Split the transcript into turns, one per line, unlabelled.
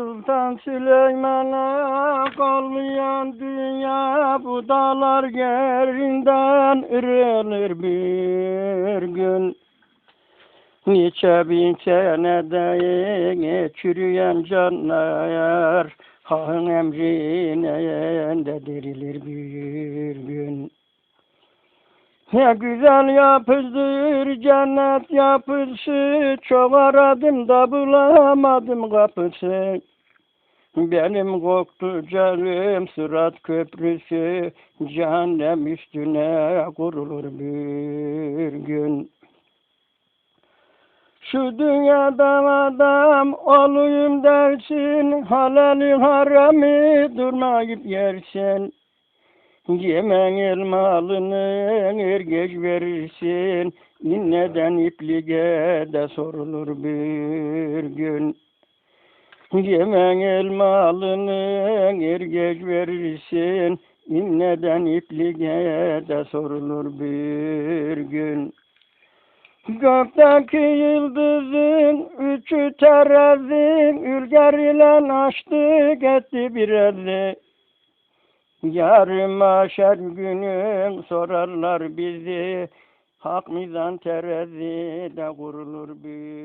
Sultan Süleyman'a kalmayan dünya bu dağlar yerinden ırılır bir gün. Niçe bin senede çürüyen canlar Hağın emrine de dirilir bir gün. Ne güzel yapıdır cennet yapısı Çok aradım da bulamadım kapısı. Benim koktu canım sırat köprüsü. Cehennem üstüne kurulur bir gün. Şu dünyadan adam olayım dersin Halali harami durmayıp yersin Yemen elmalını er geç verirsin İnneden ipliğe de sorulur bir gün? Yemen elmalını er geç verirsin İnneden ipliğe de sorulur bir gün? Gökteki yıldızın üçü terazi Ülger ile açtı gitti bir elli Yarın maşer günü sorarlar bizi. Hak mizan terazi de kurulur bir